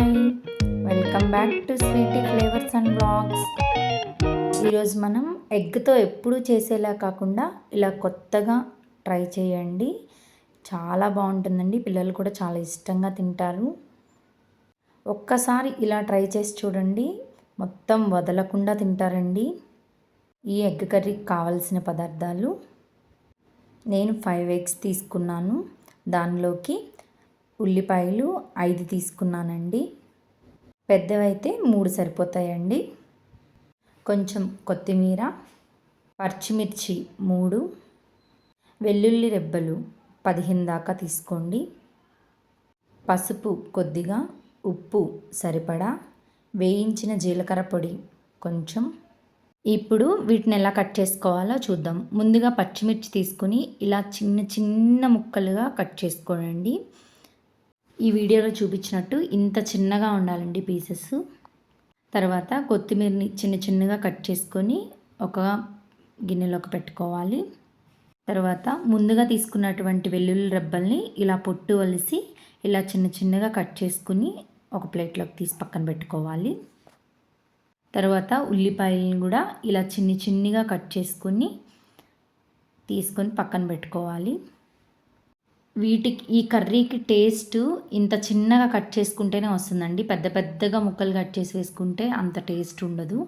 Hi. Welcome back to sweety flavours and blogs. ఈరోజు మనం ఎగ్తో ఎప్పుడు చేసేలా కాకుండా ఇలా కొత్తగా ట్రై చేయండి. చాలా బాగుంటుందండి. పిల్లలు కూడా చాలా ఇష్టంగా తింటారు. ఒక్కసారి ఇలా ట్రై చేసి చూడండి. మొత్తం వదలకుండా తింటారండి. ఈ ఎగ్ కర్రీకి కావలసిన పదార్థాలు. నేను ఫైవ్ ఎగ్స్ తీసుకున్నాను. దానిలోకి ఉల్లిపాయలు ఐదు తీసుకున్నానండి. పెద్దవైతే మూడు సరిపోతాయండి. కొంచెం కొత్తిమీర పచ్చిమిర్చి మూడు వెల్లుల్లి రెబ్బలు పదిహేను దాకా తీసుకోండి. పసుపు కొద్దిగా ఉప్పు సరిపడా వేయించిన జీలకర్ర పొడి కొంచెం. ఇప్పుడు వీటిని ఎలా కట్ చేసుకోవాలో చూద్దాం. ముందుగా పచ్చిమిర్చి తీసుకుని ఇలా చిన్న చిన్న ముక్కలుగా కట్ చేసుకోండి ఈ వీడియోలో చూపించినట్టు ఇంత చిన్నగా ఉండాలండి పీసెస్ తర్వాత కొత్తిమీరని చిన్న చిన్నగా కట్ చేసుకొని ఒక గిన్నెలోకి పెట్టుకోవాలి. తర్వాత ముందుగా తీసుకున్నటువంటి వెల్లుల్లి రబ్బల్ని ఇలా పొట్టు వలిసి ఇలా చిన్న చిన్నగా కట్ చేసుకుని ఒక ప్లేట్లోకి తీసి పక్కన పెట్టుకోవాలి. తర్వాత ఉల్లిపాయలను కూడా ఇలా చిన్ని చిన్నిగా కట్ చేసుకొని తీసుకొని పక్కన పెట్టుకోవాలి. వీటికి ఈ కర్రీకి టేస్ట్ ఇంత చిన్నగా కట్ చేసుకుంటేనే వస్తుందండి. పెద్ద పెద్దగా ముక్కలు కట్ చేసి వేసుకుంటే అంత టేస్ట్ ఉండదు.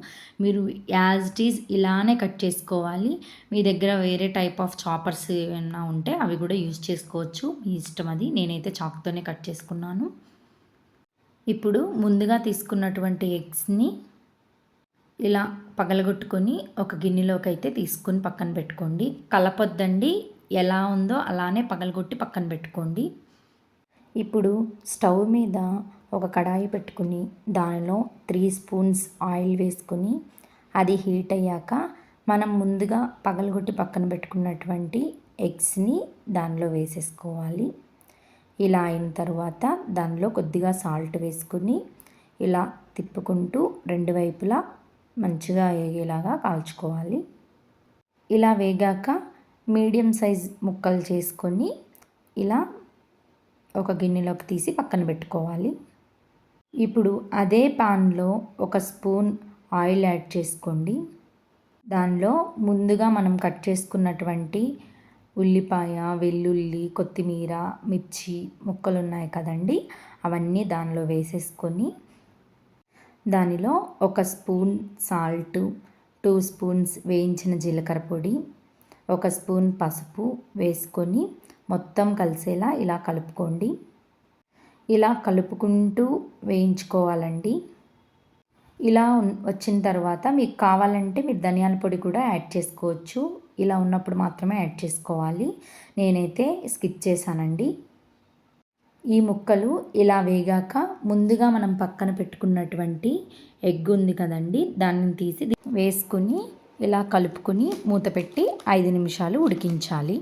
మీరు యాజ్ ఇట్ ఈజ్ ఇలానే కట్ చేసుకోవాలి. మీ దగ్గర వేరే టైప్ ఆఫ్ చాపర్స్ ఏమైనా ఉంటే అవి కూడా యూజ్ చేసుకోవచ్చు. మీ ఇష్టం అది. నేనైతే చాక్తోనే కట్ చేసుకున్నాను. ఇప్పుడు ముందుగా తీసుకున్నటువంటి ఎగ్స్ని ఇలా పగలగొట్టుకొని ఒక గిన్నెలోకి అయితే తీసుకుని పక్కన పెట్టుకోండి. కలపొద్దండి. ఎలా ఉందో అలానే పగలగొట్టి పక్కన పెట్టుకోండి. ఇప్పుడు స్టవ్ మీద ఒక కడాయి పెట్టుకుని దానిలో త్రీ స్పూన్స్ ఆయిల్ వేసుకుని అది హీట్ అయ్యాక మనం ముందుగా పగలగొట్టి పక్కన పెట్టుకున్నటువంటి ఎగ్స్ని దానిలో వేసేసుకోవాలి. ఇలా అయిన తర్వాత దానిలో కొద్దిగా సాల్ట్ వేసుకుని ఇలా తిప్పుకుంటూ రెండు వైపులా మంచిగా వేగేలాగా కాల్చుకోవాలి. ఇలా వేగాక మీడియం సైజ్ ముక్కలు చేసుకొని ఇలా ఒక గిన్నెలోకి తీసి పక్కన పెట్టుకోవాలి. ఇప్పుడు అదే పాన్లో ఒక స్పూన్ ఆయిల్ యాడ్ చేసుకోండి. దానిలో ముందుగా మనం కట్ చేసుకున్నటువంటి ఉల్లిపాయ వెల్లుల్లి కొత్తిమీర మిర్చి ముక్కలు ఉన్నాయి కదండి అవన్నీ దానిలో వేసేసుకొని దానిలో ఒక స్పూన్ సాల్ట్ టూ స్పూన్స్ వేయించిన జీలకర్ర పొడి ఒక స్పూన్ పసుపు వేసుకొని మొత్తం కలిసేలా ఇలా కలుపుకోండి. ఇలా కలుపుకుంటూ వేయించుకోవాలండి. ఇలా వచ్చిన తర్వాత మీకు కావాలంటే మీరు ధనియాల పొడి కూడా యాడ్ చేసుకోవచ్చు. ఇలా ఉన్నప్పుడు మాత్రమే యాడ్ చేసుకోవాలి. నేనైతే స్కిప్ చేశానండి. ఈ ముక్కలు ఇలా వేగాక ముందుగా మనం పక్కన పెట్టుకున్నటువంటి ఎగ్ ఉంది కదండి దాన్ని తీసి వేసుకుని ఇలా కలుపుకొని మూత పెట్టి ఐదు నిమిషాలు ఉడికించాలి.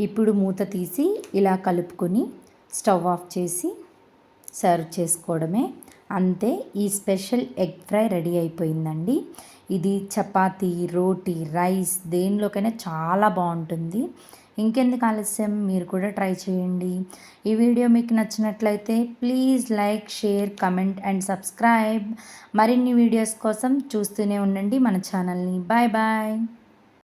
ఇప్పుడు మూత తీసి ఇలా కలుపుకొని స్టవ్ ఆఫ్ చేసి సర్వ్ చేసుకోవడమే. అంతే ఈ స్పెషల్ ఎగ్ ఫ్రై రెడీ అయిపోయిందండి. ఇది చపాతీ రోటీ రైస్ దేనిలోకైనా చాలా బాగుంటుంది. ఇంకెందుకు ఆలస్యం? మీరు కూడా ట్రై చేయండి. ఈ వీడియో మీకు నచ్చినట్లయితే please like share comment and subscribe. మరిన్ని వీడియోస్ కోసం చూస్తూనే ఉండండి మన ఛానల్ని. Bye bye.